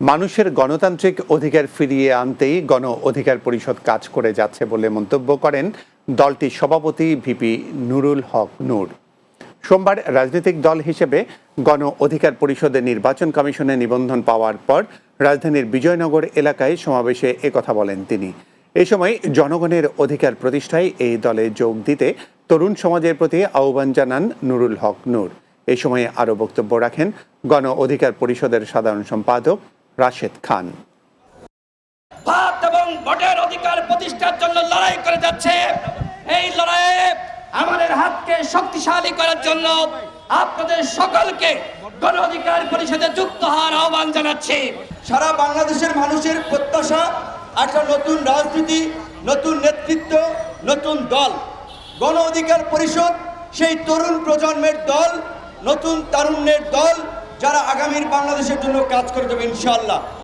মানুষের গণতান্ত্রিক অধিকার ফিরিয়ে আনতেই গণ অধিকার পরিষদ কাজ করে যাচ্ছে বলে মন্তব্য করেন দলটির সভাপতি ভিপি নুরুল হক নূর। সোমবার রাজনৈতিক দল হিসেবে গণ অধিকার পরিষদের নির্বাচন কমিশনে নিবন্ধন পাওয়ার পর রাজধানীর বিজয়নগর এলাকায় সমাবেশে একথা বলেন তিনি। এ সময় জনগণের অধিকার প্রতিষ্ঠায় এই দলে যোগ দিতে তরুণ সমাজের প্রতি আহ্বান জানান নুরুল হক নূর। এ সময় আরও বক্তব্য রাখেন গণ অধিকার পরিষদের সাধারণ সম্পাদক রাশেদ খান। ভাত এবং ভোটের অধিকার প্রতিষ্ঠার জন্য লড়াই করে যাচ্ছে। এই লড়াইয়ে আমাদের হাতকে শক্তিশালী করার জন্য আপনাদের সকলকে গণ অধিকার পরিষদে যুক্ত হওয়ার আহ্বান জানাচ্ছি। সারা বাংলাদেশের মানুষের প্রত্যাশা একটা নতুন রাজনীতি নতুন নেতৃত্ব নতুন দল। গণ অধিকার পরিষদ সেই তরুণ প্রজন্মের দল নতুন তারুণ্যের দল যারা আগামীর বাংলাদেশের জন্য কাজ করে দেবে ইনশাআল্লাহ।